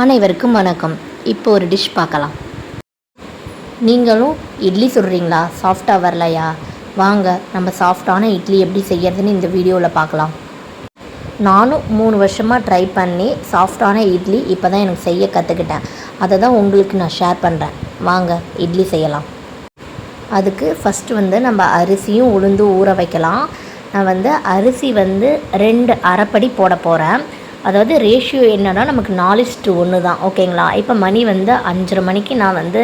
அனைவருக்கும் வணக்கம். இப்போ ஒரு டிஷ் பார்க்கலாம். நீங்களும் இட்லி சுடுறீங்களா? சாஃப்டாக வரலையா? வாங்க நம்ம சாஃப்டான இட்லி எப்படி செய்யறதுன்னு இந்த வீடியோவில் பார்க்கலாம். நானும் மூணு வருஷமாக ட்ரை பண்ணி சாஃப்டான இட்லி இப்போ தான் எனக்கு செய்ய கற்றுக்கிட்டேன் அதை தான் உங்களுக்கு நான் ஷேர் பண்ணுறேன் வாங்க இட்லி செய்யலாம். அதுக்கு ஃபஸ்ட்டு வந்து நம்ம அரிசியும் உளுந்து ஊற வைக்கலாம். நான் வந்து அரிசி வந்து ரெண்டு அரைப்படி போட போகிறேன் அதாவது ரேஷியோ என்னன்னா நமக்கு நாலு டு ஒன்று தான் ஓகேங்களா இப்போ மணி வந்து அஞ்சரை மணிக்கு நான் வந்து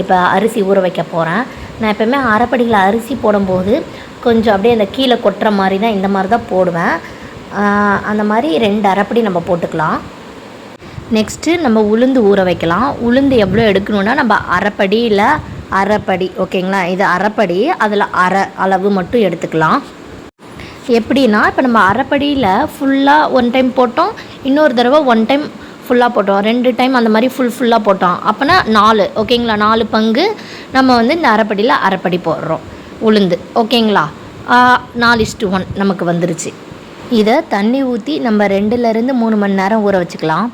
இப்போ அரிசி ஊற வைக்க போகிறேன் நான் எப்போவுமே அரைப்படியில் அரிசி போடும்போது கொஞ்சம் அப்படியே அந்த கீழே கொட்டுற மாதிரி தான் இந்த மாதிரி தான் போடுவேன் அந்த மாதிரி ரெண்டு அரைப்படி நம்ம போட்டுக்கலாம். நெக்ஸ்ட்டு நம்ம உளுந்து ஊற வைக்கலாம். உளுந்து எவ்வளோ எடுக்கணும்னா நம்ம அரைப்படியில் அரைப்படி ஓகேங்களா இது அரைப்படி அதில் அரை அளவு மட்டும் எடுத்துக்கலாம். எப்படின்னா இப்போ நம்ம அரைப்படியில் ஃபுல்லாக ஒன் டைம் போட்டோம் இன்னொரு தடவை ஒன் டைம் ஃபுல்லாக போட்டோம். ரெண்டு டைம் அந்த மாதிரி ஃபுல் ஃபுல்லாக போட்டோம். அப்போனா நாலு ஓகேங்களா? நாலு பங்கு நம்ம வந்து இந்த அரைப்படியில் அரைப்படி போடுறோம் உளுந்து ஓகேங்களா? நாலு இஸ்டு ஒன் நமக்கு வந்துருச்சு. இதை தண்ணி ஊற்றி நம்ம ரெண்டுலேருந்து மூணு மணி நேரம் ஊற வச்சுக்கலாம்.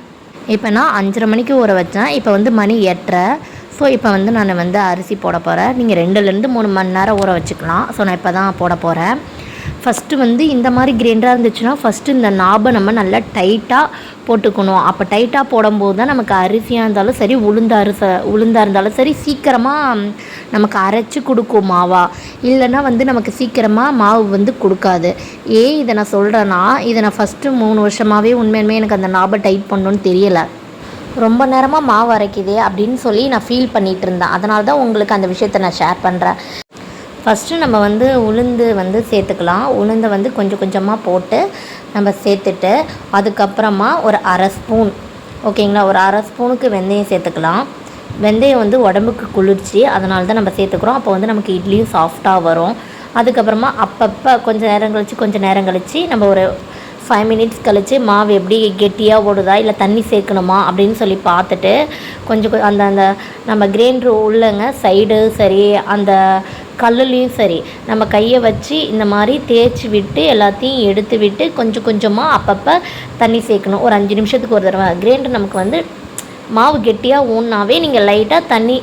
இப்போ நான் அஞ்சரை மணிக்கு ஊற வச்சேன். இப்போ வந்து மணி எட்டரை. ஸோ இப்போ வந்து நான் வந்து அரிசி போட போகிறேன் நீங்கள் ரெண்டுலேருந்து மூணு மணி நேரம் ஊற வச்சுக்கலாம். ஸோ நான் இப்போ தான் போட போகிறேன் ஃபஸ்ட்டு வந்து இந்த மாதிரி கிரைண்டராக இருந்துச்சுன்னா ஃபஸ்ட்டு இந்த நாபை நம்ம நல்லா டைட்டாக போட்டுக்கணும். அப்போ டைட்டாக போடும்போது தான் நமக்கு அரிசியாக இருந்தாலும் சரி உளுந்த அரிச உளுந்தாக இருந்தாலும் சரி சீக்கிரமாக நமக்கு அரைச்சி கொடுக்கும் மாவா. இல்லைன்னா வந்து நமக்கு சீக்கிரமாக மாவு வந்து கொடுக்காது. ஏன் இதை நான் சொல்கிறேன்னா இதை நான் ஃபஸ்ட்டு மூணு வருஷமாகவே உண்மையுமே எனக்கு அந்த நாபை டைட் பண்ணணும்னு தெரியலை. ரொம்ப நேரமாக மாவு அரைக்குதே அப்படின்னு சொல்லி நான் ஃபீல் பண்ணிகிட்டு இருந்தேன். அதனால தான் உங்களுக்கு அந்த விஷயத்தை நான் ஷேர் பண்ணுறேன் ஃபஸ்ட்டு நம்ம வந்து உளுந்து வந்து சேர்த்துக்கலாம். உளுந்தை வந்து கொஞ்சம் கொஞ்சமாக போட்டு நம்ம சேர்த்துட்டு அதுக்கப்புறமா ஒரு அரை ஸ்பூன் ஓகேங்களா? ஒரு அரை ஸ்பூனுக்கு வெந்தயம் சேர்த்துக்கலாம். வெந்தயம் வந்து உடம்புக்கு குளிர்ச்சி அதனால தான் நம்ம சேர்த்துக்கிறோம். அப்போ வந்து நமக்கு இட்லியும் சாஃப்டாக வரும். அதுக்கப்புறமா அப்பப்போ கொஞ்சம் நேரம் கழித்து கொஞ்சம் நேரம் கழித்து நம்ம ஒரு ஃபைவ் மினிட்ஸ் கழித்து மாவு எப்படி கெட்டியாக ஓடுதா இல்லை தண்ணி சேர்க்கணுமா அப்படின்னு சொல்லி பார்த்துட்டு கொஞ்சம் அந்த அந்த நம்ம கிரைண்டர் உள்ளங்க சைடு சரி அந்த கல்லுலேயும் சரி. நம்ம கையை வச்சு இந்த மாதிரி தேய்ச்சி விட்டு எல்லாத்தையும் எடுத்து விட்டு கொஞ்சம் கொஞ்சமாக அப்பப்போ தண்ணி சேர்க்கணும். ஒரு அஞ்சு நிமிஷத்துக்கு ஒரு தடவை. கிரைண்டர் நமக்கு வந்து மாவு கெட்டியாக ஊன்னாவே நீங்கள் லைட்டாக தண்ணி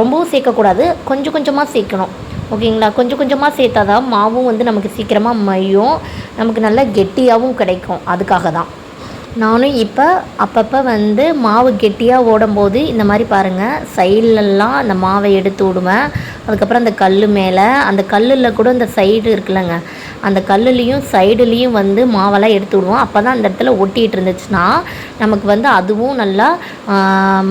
ரொம்பவும் சேர்க்கக்கூடாது. கொஞ்சம் கொஞ்சமாக சேர்க்கணும். ஓகேங்களா? கொஞ்சம் கொஞ்சமாக சேர்த்தா தான் மாவும் வந்து நமக்கு சீக்கிரமாக மையும். நமக்கு நல்லா கெட்டியாகவும் கிடைக்கும். அதுக்காக தான். நானும் இப்போ அப்பப்போ வந்து மாவு கெட்டியாக ஓடும்போது இந்த மாதிரி பாருங்கள் சைட்லலாம் அந்த மாவை எடுத்து விடுவேன். அதுக்கப்புறம் அந்த கல் மேலே அந்த கல்லில் கூட இந்த சைடு இருக்குல்லங்க. அந்த கல்லுலேயும் சைடுலேயும் வந்து மாவெல்லாம் எடுத்து விடுவோம். அப்போ தான் அந்த இடத்துல ஒட்டிகிட்டு இருந்துச்சுன்னா நமக்கு வந்து அதுவும் நல்லா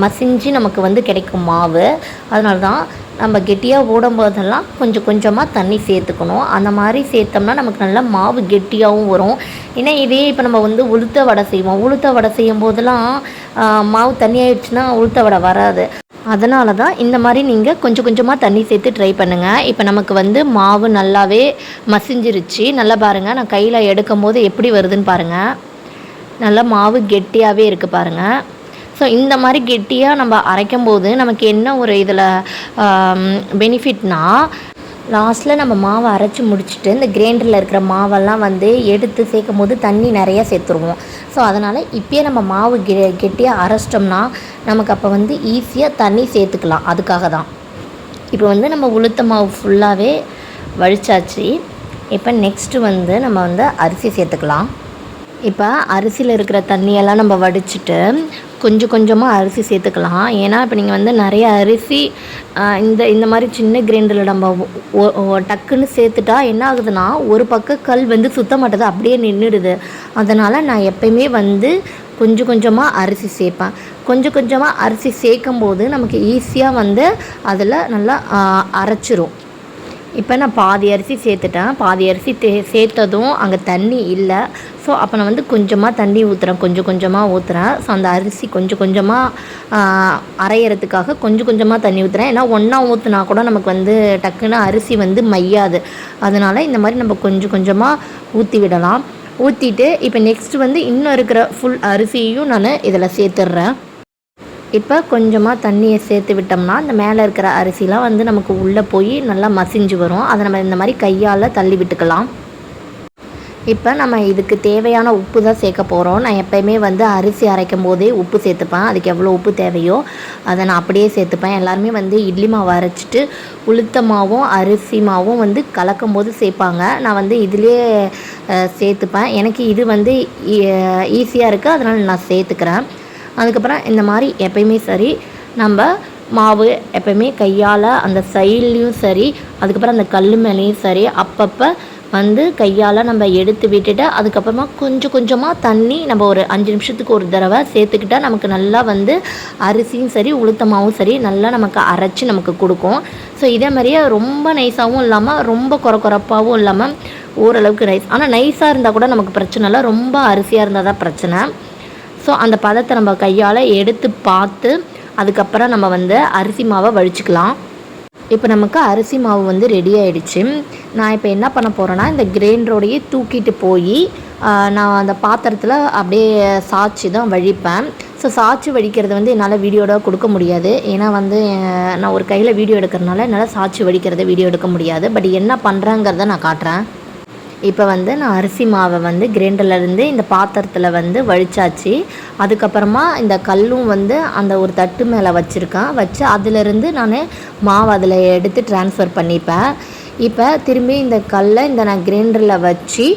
மசிஞ்சு நமக்கு வந்து கிடைக்கும் மாவு. அதனால தான் நம்ம கெட்டியாக ஓடும் போதெல்லாம் கொஞ்சம் கொஞ்சமாக தண்ணி சேர்த்துக்கணும். அந்த மாதிரி சேர்த்தோம்னா நமக்கு நல்லா மாவு கெட்டியாகவும் வரும். ஏன்னா இதே இப்போ நம்ம வந்து உளுத்த வடை செய்வோம். உளுத்த வடை செய்யும் போதெல்லாம் மாவு தண்ணி ஆயிடுச்சுன்னா உளுத்த வடை வராது. அதனால தான் இந்த மாதிரி நீங்கள் கொஞ்சம் கொஞ்சமாக தண்ணி சேர்த்து ட்ரை பண்ணுங்கள் இப்போ நமக்கு வந்து மாவு நல்லாவே மசிஞ்சிருச்சு. நல்லா பாருங்கள் நான் கையில் எடுக்கும் போது எப்படி வருதுன்னு பாருங்கள் நல்லா மாவு கெட்டியாகவே இருக்குது பாருங்கள் ஸோ இந்த மாதிரி கெட்டியாக நம்ம அரைக்கும் போது நமக்கு என்ன ஒரு இதில் பெனிஃபிட்னா லாஸ்ட்டில் நம்ம மாவை அரைச்சி முடிச்சுட்டு இந்த கிரைண்டரில் இருக்கிற மாவெல்லாம் வந்து எடுத்து சேர்க்கும் போது தண்ணி நிறையா சேர்த்துருவோம். ஸோ அதனால் இப்போயே நம்ம மாவு கெ கெட்டியாக அரைச்சிட்டோம்னா நமக்கு அப்போ வந்து ஈஸியாக தண்ணி சேர்த்துக்கலாம். அதுக்காக தான். இப்போ வந்து நம்ம உளுத்த மாவு ஃபுல்லாகவே வழிச்சாச்சு இப்போ நெக்ஸ்ட்டு வந்து நம்ம வந்து அரிசி சேர்த்துக்கலாம். இப்போ அரிசியில் இருக்கிற தண்ணியெல்லாம் நம்ம வடிச்சிட்டு கொஞ்சம் கொஞ்சமாக அரிசி சேர்த்துக்கலாம். ஏன்னா இப்போ நீங்கள் வந்து நிறைய அரிசி இந்த இந்த மாதிரி சின்ன கிரைண்டரில் நம்ம டக்குன்னு சேர்த்துட்டா என்ன ஆகுதுன்னா ஒரு பக்கம் கல் வந்து சுத்தமாட்டது அப்படியே நின்றுடுது அதனால் நான் எப்பயுமே வந்து கொஞ்சம் கொஞ்சமாக அரிசி சேர்ப்பேன். கொஞ்சம் கொஞ்சமாக அரிசி சேர்க்கும் போது நமக்கு ஈஸியாக வந்து அதில் நல்லா அரைச்சிரும். இப்போ நான் பாதி அரிசி சேர்த்துட்டேன். பாதி அரிசி தே சேர்த்ததும் அங்கே தண்ணி இல்லை. ஸோ அப்போ நான் வந்து கொஞ்சமாக தண்ணி ஊற்றுறேன் கொஞ்சம் கொஞ்சமாக ஊற்றுறேன் ஸோ அந்த அரிசி கொஞ்சம் கொஞ்சமாக அரையிறதுக்காக கொஞ்சம் கொஞ்சமாக தண்ணி ஊற்றுறேன் ஏன்னா ஒன்றா ஊற்றுனா கூட நமக்கு வந்து டக்குன்னு அரிசி வந்து மையாது. அதனால் இந்த மாதிரி நம்ம கொஞ்சம் கொஞ்சமாக ஊற்றி விடலாம். ஊற்றிட்டு இப்போ நெக்ஸ்ட் வந்து இன்னும் இருக்கிற ஃபுல் அரிசியையும் நான் இதில் சேர்த்துட்றேன் இப்போ கொஞ்சமாக தண்ணியை சேர்த்து விட்டோம்னா இந்த மேலே இருக்கிற அரிசிலாம் வந்து நமக்கு உள்ளே போய் நல்லா மசிஞ்சு வரும். அதை நம்ம இந்த மாதிரி கையால் தள்ளி விட்டுக்கலாம். இப்போ நம்ம இதுக்கு தேவையான உப்பு தான் சேர்க்க போகிறோம் நான் எப்போயுமே வந்து அரிசி அரைக்கும் போதே உப்பு சேர்த்துப்பேன். அதுக்கு எவ்வளோ உப்பு தேவையோ அதை நான் அப்படியே சேர்த்துப்பேன். எல்லாருமே வந்து இட்லி மாவு அரைச்சிட்டு உளுத்த மாவும் அரிசி மாவும் வந்து கலக்கும் போது சேர்ப்பாங்க. நான் வந்து இதுலேயே சேர்த்துப்பேன். எனக்கு இது வந்து ஈஸியாக இருக்குது அதனால் நான் சேர்த்துக்கிறேன். அதுக்கப்புறம் இந்த மாதிரி எப்பயுமே சரி நம்ம மாவு எப்பயுமே கையால் அந்த சைட்லேயும் சரி அதுக்கப்புறம் அந்த கல் மேலேயும் சரி அப்பப்போ வந்து கையால் நம்ம எடுத்து விட்டுட்டு அதுக்கப்புறமா கொஞ்சம் கொஞ்சமாக தண்ணி நம்ம ஒரு அஞ்சு நிமிஷத்துக்கு ஒரு தடவை சேர்த்துக்கிட்டா நமக்கு நல்லா வந்து அரிசியும் சரி உளுத்தமாவும் சரி நல்லா நமக்கு அரைச்சி நமக்கு கொடுக்கும். ஸோ இதே மாதிரியே ரொம்ப நைஸாகவும் இல்லாமல் ரொம்ப குறக்குறப்பாகவும் இல்லாமல் ஓரளவுக்கு நைஸ் ஆனால் நைஸாக இருந்தால் கூட நமக்கு பிரச்சனை இல்லை ரொம்ப அரிசியாக இருந்தால் தான் பிரச்சனை. ஸோ அந்த பதத்தை நம்ம கையால் எடுத்து பார்த்து அதுக்கப்புறம் நம்ம வந்து அரிசி மாவை வழிச்சிக்கலாம் இப்போ நமக்கு அரிசி மாவு வந்து ரெடி ஆகிடுச்சு நான் இப்போ என்ன பண்ண போகிறேன்னா இந்த கிரைண்டரோடையே தூக்கிட்டு போய் நான் அந்த பாத்திரத்தில் அப்படியே சாய்ச்சி தான் வழிப்பேன். ஸோ சாய்ச்சி வடிக்கிறது வந்து என்னால் வீடியோட கொடுக்க முடியாது. ஏன்னா வந்து நான் ஒரு கையில் வீடியோ எடுக்கிறனால என்னால் சாய்ச்சி வடிக்கிறத வீடியோ எடுக்க முடியாது. பட் என்ன பண்ணுறேங்கிறத நான் காட்டுறேன். இப்போ வந்து நான் அரிசி மாவை வந்து கிரைண்டர்லேருந்து இந்த பாத்திரத்தில் வந்து வழிச்சாச்சு. அதுக்கப்புறமா இந்த கல்லும் வந்து அந்த ஒரு தட்டு மேலே வச்சுருக்கேன். வச்சு அதிலிருந்து நான் மாவு அதில் எடுத்து ட்ரான்ஸ்ஃபர் பண்ணிப்பேன். இப்போ திரும்பி இந்த கல்லை இந்த நான் கிரைண்டரில் வச்சு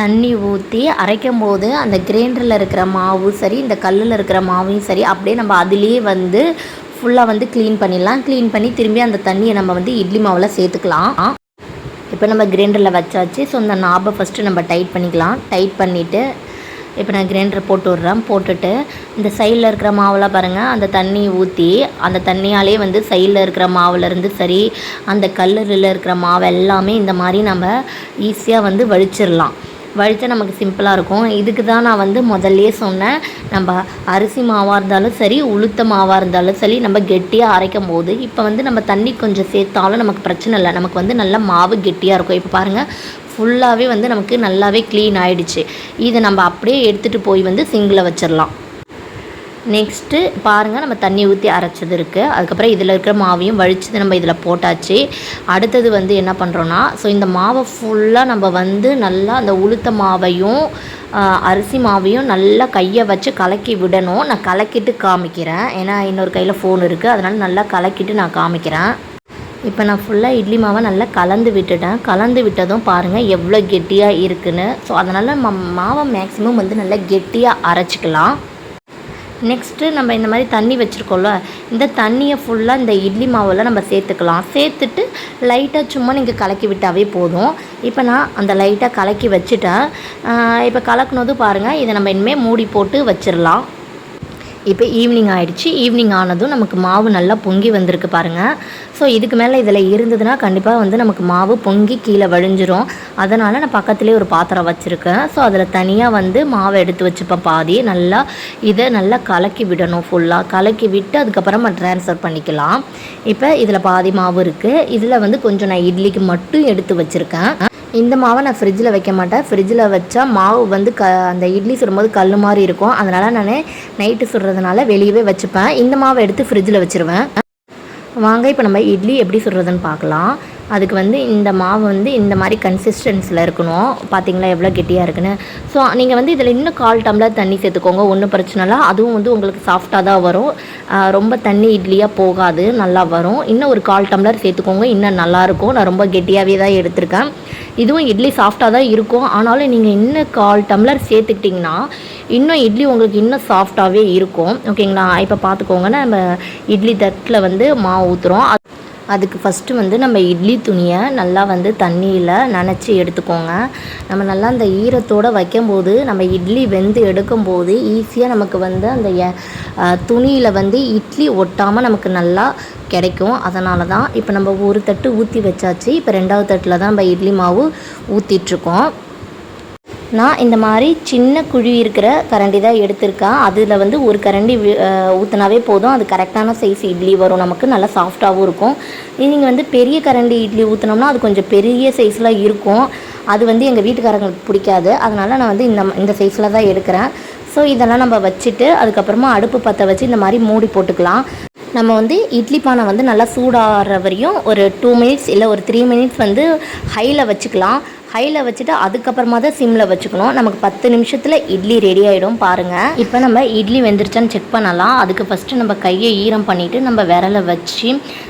தண்ணி ஊற்றி அரைக்கும் போது அந்த கிரைண்டரில் இருக்கிற மாவும் சரி இந்த கல்லில் இருக்கிற மாவையும் சரி அப்படியே நம்ம அதுலேயே வந்து ஃபுல்லாக வந்து க்ளீன் பண்ணிடலாம். க்ளீன் பண்ணி திரும்பி அந்த தண்ணியை நம்ம வந்து இட்லி மாவில் சேர்த்துக்கலாம். இப்போ நம்ம கிரைண்டரில் வச்சாச்சு. ஸோ இந்த நாபை ஃபஸ்ட்டு நம்ம டைட் பண்ணிக்கலாம். டைட் பண்ணிவிட்டு இப்போ நான் கிரைண்டர் போட்டு விட்றேன். போட்டுட்டு இந்த சைடில் இருக்கிற மாவெல்லாம் பாருங்கள் அந்த தண்ணி ஊற்றி அந்த தண்ணியாலே வந்து சைடில் இருக்கிற மாவுலேருந்து சரி அந்த கல்லில் இருக்கிற மாவு எல்லாமே இந்த மாதிரி நம்ம ஈஸியாக வந்து வழிச்சிடலாம் வழிச்சா நமக்கு சிம்பிளாக இருக்கும். இதுக்கு தான் நான் வந்து முதல்லயே சொன்னேன். நம்ம அரிசி மாவாக இருந்தாலும் சரி உளுத்த மாவாக இருந்தாலும் சரி நம்ம கெட்டியாக அரைக்கும் போது இப்போ வந்து நம்ம தண்ணி கொஞ்சம் சேர்த்தாலும் நமக்கு பிரச்சனை இல்லை. நமக்கு வந்து நல்லா மாவு கெட்டியாக இருக்கும். இப்போ பாருங்கள் ஃபுல்லாகவே வந்து நமக்கு நல்லாவே க்ளீன் ஆகிடுச்சு இதை நம்ம அப்படியே எடுத்துகிட்டு போய் வந்து சிங்கில் வச்சிடலாம். நெக்ஸ்ட்டு பாருங்கள் நம்ம தண்ணி ஊற்றி அரைச்சது இருக்குது அதுக்கப்புறம் இதில் இருக்கிற மாவையும் வழிச்சது நம்ம இதில் போட்டாச்சு. அடுத்தது வந்து என்ன பண்ணுறோன்னா ஸோ இந்த மாவை ஃபுல்லாக நம்ம வந்து நல்லா அந்த உளுத்த மாவையும் அரிசி மாவையும் நல்லா கையை வச்சு கலக்கி விடணும். நான் கலக்கிட்டு காமிக்கிறேன். ஏன்னா இன்னொரு கையில் ஃபோன் இருக்குது அதனால் நல்லா கலக்கிட்டு நான் காமிக்கிறேன். இப்போ நான் ஃபுல்லாக இட்லி மாவை நல்லா கலந்து விட்டுட்டேன். கலந்து விட்டதும் பாருங்கள் எவ்வளோ கெட்டியாக இருக்குன்னு. ஸோ அதனால் ம மாவை மேக்ஸிமம் வந்து நல்லா கெட்டியாக அரைச்சிக்கலாம். நெக்ஸ்ட்டு நம்ம இந்த மாதிரி தண்ணி வச்சுருக்கோம்ல இந்த தண்ணியை ஃபுல்லாக இந்த இட்லி மாவில் நம்ம சேர்த்துக்கலாம். சேர்த்துட்டு லைட்டாக சும்மா நீங்கள் கலக்கி விட்டாவே போதும். இப்போ நான் அந்த லைட்டாக கலக்கி வச்சுட்டேன். இப்போ கலக்குனதும் பாருங்கள் இதை நம்ம இனிமேல் மூடி போட்டு வச்சிடலாம். இப்போ ஈவினிங் ஆயிடுச்சு. ஈவினிங் ஆனதும் நமக்கு மாவு நல்லா பொங்கி வந்திருக்கு பாருங்கள் ஸோ இதுக்கு மேலே இதில் இருந்ததுன்னா கண்டிப்பாக வந்து நமக்கு மாவு பொங்கி கீழே வழிஞ்சிரும். அதனால் நான் பக்கத்துலேயே ஒரு பாத்திரம் வச்சுருக்கேன். ஸோ அதில் தனியாக வந்து மாவை எடுத்து வச்சுப்பேன் பாதி நல்லா இதை நல்லா கலக்கி விடணும் ஃபுல்லாக கலக்கி விட்டு அதுக்கப்புறம் நம்ம ட்ரான்ஸ்ஃபர் பண்ணிக்கலாம். இப்போ இதில் பாதி மாவு இருக்குது இதில் வந்து கொஞ்சம் நான் இட்லிக்கு மட்டும் எடுத்து வச்சுருக்கேன். இந்த மாவை நான் ஃப்ரிட்ஜில் வைக்க மாட்டேன். ஃப்ரிட்ஜில் வச்சா மாவு வந்து க அந்த இட்லி சுடும்போது கல் மாதிரி இருக்கும். அதனால் நான் நைட்டு சுடுறதுனால வெளியவே வச்சுப்பேன். இந்த மாவை எடுத்து ஃப்ரிட்ஜில் வச்சுருவேன். வாங்க இப்போ நம்ம இட்லி எப்படி சுடுறதுன்னு பார்க்கலாம். அதுக்கு வந்து இந்த மாவு வந்து இந்த மாதிரி கன்சிஸ்டன்ஸில் இருக்கணும். பார்த்தீங்களா எவ்வளோ கெட்டியாக இருக்குன்னு. ஸோ நீங்கள் வந்து இதில் இன்னும் கால் டம்ளர் தண்ணி சேர்த்துக்கோங்க. ஒன்றும் பிரச்சனை இல்லை. அதுவும் வந்து உங்களுக்கு சாஃப்டாக தான் வரும். ரொம்ப தண்ணி இட்லியாக போகாது. நல்லா வரும். இன்னும் ஒரு கால் டம்ளர் சேர்த்துக்கோங்க. இன்னும் நல்லாயிருக்கும் நான் ரொம்ப கெட்டியாகவே தான் எடுத்திருக்கேன். இதுவும் இட்லி சாஃப்டாக தான் இருக்கும். ஆனாலும் நீங்கள் இன்னும் கால் டம்ளர் சேர்த்துக்கிட்டிங்கன்னா இன்னும் இட்லி உங்களுக்கு இன்னும் சாஃப்டாகவே இருக்கும். ஓகேங்களா இப்போ பார்த்துக்கோங்க நம்ம இட்லி தட்டில் வந்து மாவு ஊற்றுறோம் அதுக்கு ஃபஸ்ட்டு வந்து நம்ம இட்லி துணியை நல்லா வந்து தண்ணியில் நனைச்சி எடுத்துக்கோங்க. நம்ம நல்லா அந்த ஈரத்தோடு வைக்கும்போது நம்ம இட்லி வெந்து எடுக்கும்போது ஈஸியாக நமக்கு வந்து அந்த துணியில் வந்து இட்லி ஒட்டாமல் நமக்கு நல்லா கிடைக்கும். அதனால தான் இப்போ நம்ம ஒரு தட்டு ஊற்றி வச்சாச்சு. இப்போ ரெண்டாவது தட்டில் தான் நம்ம இட்லி மாவு ஊற்றிட்டுருக்கோம் நான் இந்த மாதிரி சின்ன குழி இருக்கிற கரண்டி தான் எடுத்திருக்கேன் அதில் வந்து ஒரு கரண்டி ஊற்றினாவே போதும். அது கரெக்டான சைஸ் இட்லி வரும். நமக்கு நல்லா சாஃப்டாகவும் இருக்கும். நீங்கள் வந்து பெரிய கரண்டி இட்லி ஊற்றினோம்னா அது கொஞ்சம் பெரிய சைஸில் இருக்கும். அது வந்து எங்கள் வீட்டுக்காரங்களுக்கு பிடிக்காது. அதனால் நான் வந்து இந்த இந்த சைஸில் தான் எடுக்கிறேன். ஸோ இதெல்லாம் நம்ம வச்சுட்டு அதுக்கப்புறமா அடுப்பு பற்ற வச்சு இந்த மாதிரி மூடி போட்டுக்கலாம். நம்ம வந்து இட்லி பானை வந்து நல்லா சூடாகிற வரையும் ஒரு டூ மினிட்ஸ் இல்லை ஒரு த்ரீ மினிட்ஸ் வந்து ஹையில் வச்சுக்கலாம். ஹையில் வச்சுட்டு அதுக்கப்புறமா தான் சிம்மில் வச்சுக்கணும். நமக்கு பத்து நிமிஷத்தில் இட்லி ரெடி ஆகிடும் பாருங்கள் இப்போ நம்ம இட்லி வெந்துருச்சான்னு செக் பண்ணலாம். அதுக்கு ஃபஸ்ட்டு நம்ம கையை ஈரம் பண்ணிவிட்டு நம்ம விரலை வச்சு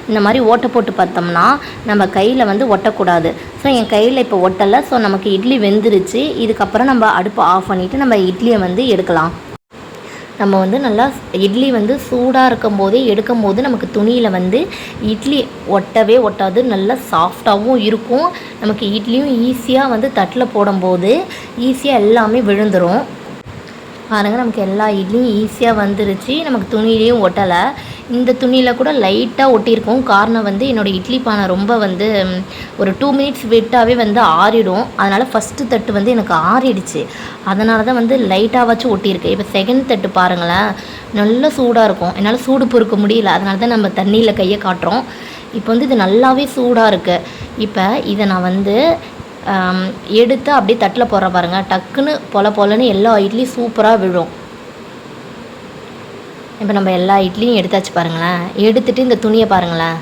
இந்த மாதிரி ஓட்டை போட்டு பார்த்தோம்னா நம்ம கையில் வந்து ஒட்டக்கூடாது. ஸோ என் கையில் இப்போ ஒட்டலை. ஸோ நமக்கு இட்லி வெந்துருச்சு. இதுக்கப்புறம் நம்ம அடுப்பை ஆஃப் பண்ணிவிட்டு நம்ம இட்லியை வந்து எடுக்கலாம். நம்ம வந்து நல்லா இட்லி வந்து சூடாக இருக்கும் போதே எடுக்கும் போது நமக்கு துணியில் வந்து இட்லி ஒட்டவே ஒட்டாது நல்லா சாஃப்டாகவும் இருக்கும். நமக்கு இட்லியும் ஈஸியாக வந்து தட்டில் போடும்போது ஈஸியாக எல்லாமே விழுந்துடும் பாருங்கள் நமக்கு எல்லா இட்லியும் ஈஸியாக வந்துருச்சு. நமக்கு துணியிலையும் ஒட்டலை. இந்த துணியில் கூட லைட்டாக ஒட்டியிருக்கும். காரணம் வந்து என்னோடய இட்லி பானை ரொம்ப வந்து ஒரு டூ மினிட்ஸ் விட்டாவே வந்து ஆறிடும். அதனால் ஃபஸ்ட்டு தட்டு வந்து எனக்கு ஆறிடுச்சு. அதனால தான் வந்து லைட்டாகவாச்சும் ஒட்டியிருக்கு. இப்போ செகண்ட் தட்டு பாருங்களேன். நல்ல சூடாக இருக்கும். என்னால் சூடு பொறுக்க முடியல. அதனால தான் நம்ம தண்ணியில் கையை காட்டுறோம். இப்போ வந்து இது நல்லாவே சூடாக இருக்குது இப்போ இதை நான் வந்து எடுத்து அப்படியே தட்டில் போடுற பாருங்கள் டக்குன்னு பொல பொலன்னு எல்லா இட்லியும் சூப்பராக விழும். இப்போ நம்ம எல்லா இட்லியும் எடுத்தாச்சு பாருங்களேன். எடுத்துட்டு இந்த துணியை பாருங்களேன்.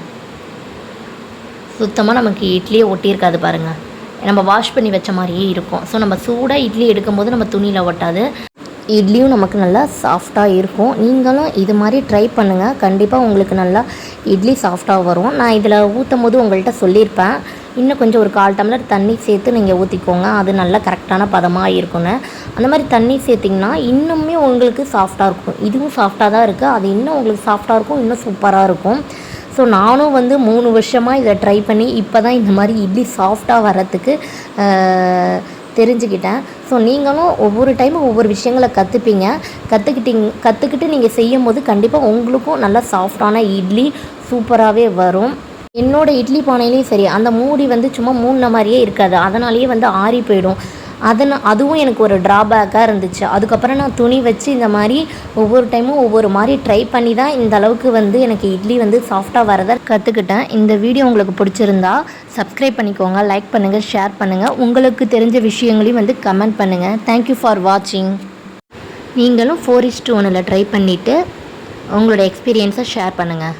சுத்தமாக நமக்கு இட்லியே ஒட்டியிருக்காது பாருங்கள் நம்ம வாஷ் பண்ணி வச்ச மாதிரியே இருக்கும். ஸோ நம்ம சூடாக இட்லி எடுக்கும்போது நம்ம துணியில் ஒட்டாது. இட்லியும் நமக்கு நல்லா சாஃப்டாக இருக்கும். நீங்களும் இது மாதிரி ட்ரை பண்ணுங்கள் கண்டிப்பாக உங்களுக்கு நல்லா இட்லி சாஃப்டாக வரும். நான் இதில் ஊற்றும் போது உங்கள்கிட்ட சொல்லியிருப்பேன். இன்னும் கொஞ்சம் ஒரு கால் டம்ளர் தண்ணி சேர்த்து நீங்கள் ஊற்றிக்கோங்க அது நல்லா கரெக்டான பதமாக இருக்குன்னு அந்த மாதிரி தண்ணி சேர்த்திங்கன்னா இன்னுமே உங்களுக்கு சாஃப்டாக இருக்கும். இதுவும் சாஃப்டாக தான் இருக்குது அது இன்னும் உங்களுக்கு சாஃப்டாக இருக்கும் இன்னும் சூப்பராக இருக்கும். ஸோ நானும் வந்து மூணு வருஷமாக இதை ட்ரை பண்ணி இப்போ தான் இந்த மாதிரி இட்லி சாஃப்டாக வர்றதுக்கு தெரிஞ்சுக்கிட்டேன். ஸோ நீங்களும் ஒவ்வொரு டைமும் ஒவ்வொரு விஷயங்களை கற்றுப்பீங்க கற்றுக்கிட்டீங்க கற்றுக்கிட்டு நீங்கள் செய்யும் போது கண்டிப்பாக உங்களுக்கும் நல்லா சாஃப்டான இட்லி சூப்பராகவே வரும். என்னோடய இட்லி பானையிலையும் சரி அந்த மூடி வந்து சும்மா மூடின மாதிரியே இருக்காது. அதனாலேயே வந்து ஆறி போயிடும். அதனால் அதுவும் எனக்கு ஒரு ட்ராபேக்காக இருந்துச்சு. அதுக்கப்புறம் நான் துணி வச்சு இந்த மாதிரி ஒவ்வொரு டைமும் ஒவ்வொரு மாதிரி ட்ரை பண்ணி தான் இந்த அளவுக்கு வந்து எனக்கு இட்லி வந்து சாஃப்டாக வரதை கற்றுக்கிட்டேன் இந்த வீடியோ உங்களுக்கு பிடிச்சிருந்தா சப்ஸ்கிரைப் பண்ணிக்கோங்க லைக் பண்ணுங்கள் ஷேர் பண்ணுங்கள் உங்களுக்கு தெரிஞ்ச விஷயங்களையும் வந்து கமெண்ட் பண்ணுங்கள் தேங்க்யூ ஃபார் வாட்சிங் நீங்களும் ஃபோர் இஸ்ட் ஒனில் ட்ரை பண்ணிவிட்டு உங்களோட எக்ஸ்பீரியன்ஸை ஷேர் பண்ணுங்கள்